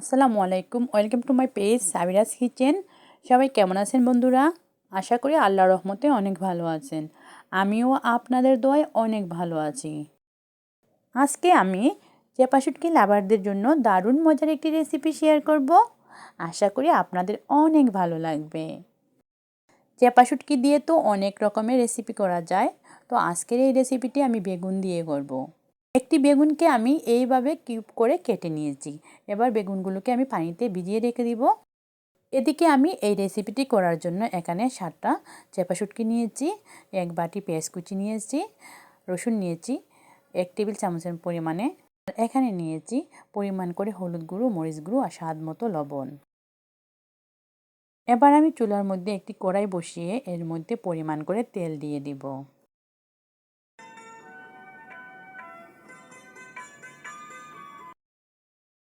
আসসালামু আলাইকুম। Welcome to my page Sabira's kitchen সবাই কেমন আছেন বন্ধুরা? আশা করি আল্লাহ রহমতে অনেক ভালো আছেন। আমিও আপনাদের দোয়ায় অনেক ভালো আছি। আজকে আমি চেপাশুটকি লাভারদের জন্য দারুণ মজার একটি রেসিপি শেয়ার করব। আশা করি আপনাদের অনেক ভালো লাগবে। চেপাশুটকি দিয়ে তো অনেক রকমের রেসিপি করা যায়। তো আজকের এই রেসিপিটি আমি বেগুন দিয়ে করব। একটি বেগুনকে আমি এইভাবে কিউব করে কেটে নিয়েছি। এবার বেগুনগুলোকে আমি পানিতে ভিজিয়ে রেখে দিব। এদিকে আমি এই রেসিপিটি করার জন্য এখানে সাতটা চেপা শুটকি নিয়েছি, এক বাটি পেঁয়াজ কুচি নিয়েছি, রসুন নিয়েছি, এক টেবিল চামচের পরিমাণে এখানে নিয়েছি পরিমাণ করে হলুদ গুঁড়ো, মরিচ গুঁড়ো আর স্বাদ মতো লবণ। এবার আমি চুলার মধ্যে একটি কড়াই বসিয়ে এর মধ্যে পরিমাণ করে তেল দিয়ে দিব।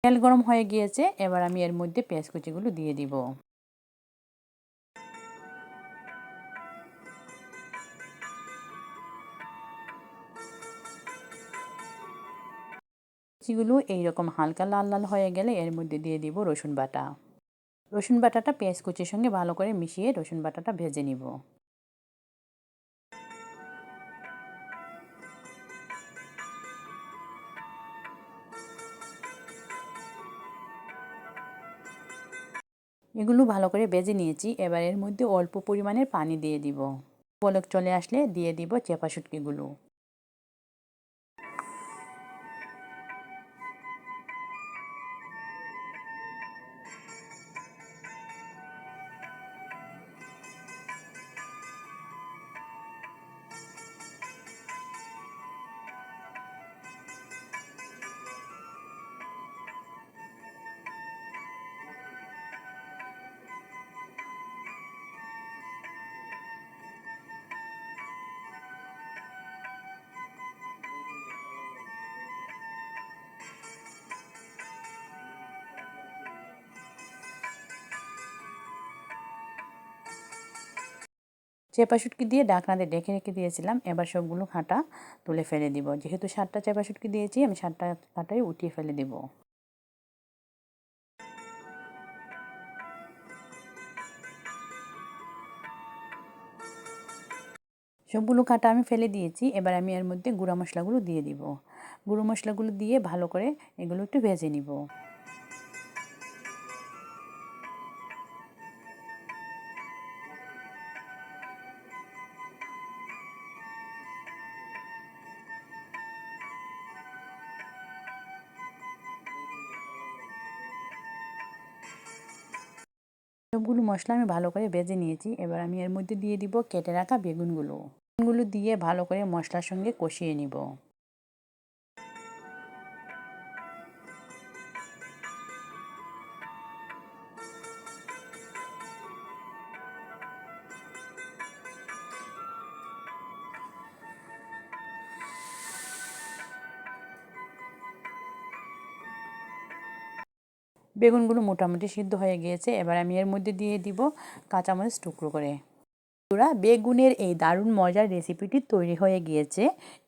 তেল গরম হয়ে গিয়েছে, এবার আমি এর মধ্যে পেঁয়াজ কুচিগুলো দিয়ে দিব। কুচিগুলো এইরকম হালকা লাল লাল হয়ে গেলে এর মধ্যে দিয়ে দিব রসুন বাটা। রসুন বাটাটা পেঁয়াজ কুচির সঙ্গে ভালো করে মিশিয়ে রসুন বাটাটা ভেজে নিব। এগুলো ভালো করে বেজে নিয়েছি। এবার এর মধ্যে অল্প পরিমাণের পানি দিয়ে দিব। পলক চলে আসলে দিয়ে দিব চেপা শুটকিগুলো। চেপা শুটকি দিয়ে ডাকনাতে ডেকে রেখে দিয়েছিলাম। এবার সবগুলো খাটা তুলে ফেলে দিব। যেহেতু সাতটা চেপা শুটকি দিয়েছি, আমি সাতটা খাটাই উঠিয়ে ফেলে দিব। সবগুলো কাটা আমি ফেলে দিয়েছি। এবার আমি এর মধ্যে গুঁড়া মশলাগুলো দিয়ে দিব। গুঁড়ো মশলাগুলো দিয়ে ভালো করে এগুলো একটু ভেজে নিব। সবগুলো মশলা আমি ভালো করে ভেজে নিয়েছি। এবার আমি এর মধ্যে দিয়ে দিব কেটে রাখা বেগুনগুলো। বেগুনগুলো দিয়ে ভালো করে মশলার সঙ্গে কষিয়ে নিব। বেগুনগুলো মোটামুটি সিদ্ধ হয়ে গিয়েছে। এবার আমি এর মধ্যে দিয়ে দিব কাঁচামরিচ টুকরো করে। বন্ধুরা, বেগুনের এই দারুণ মজার রেসিপিটি তৈরি হয়ে গিয়েছে।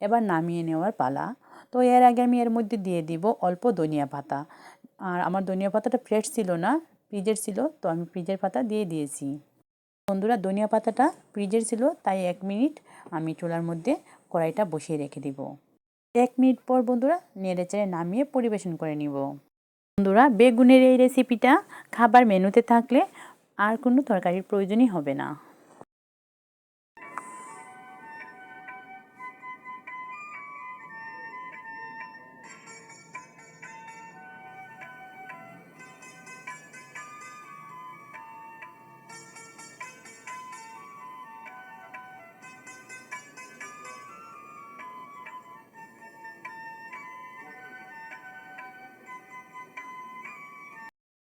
এবার নামিয়ে নেওয়ার পালা। তো এর আগে আমি এর মধ্যে দিয়ে দিব অল্প ধনিয়া পাতা। আর আমার ধনিয়া পাতাটা ফ্রেশ ছিল না, ফ্রিজের ছিল, তো আমি ফ্রিজের পাতা দিয়ে দিয়েছি। বন্ধুরা, ধনিয়া পাতাটা ফ্রিজের ছিল, তাই এক মিনিট আমি চুলার মধ্যে কড়াইটা বসিয়ে রেখে দিব। এক মিনিট পর বন্ধুরা, নেড়ে চেড়ে নামিয়ে পরিবেশন করে নিব। বন্ধুরা বেগুনের এই রেসিপিটা খাবার মেনুতে থাকলে আর কোনো তরকারির প্রয়োজনই হবে না।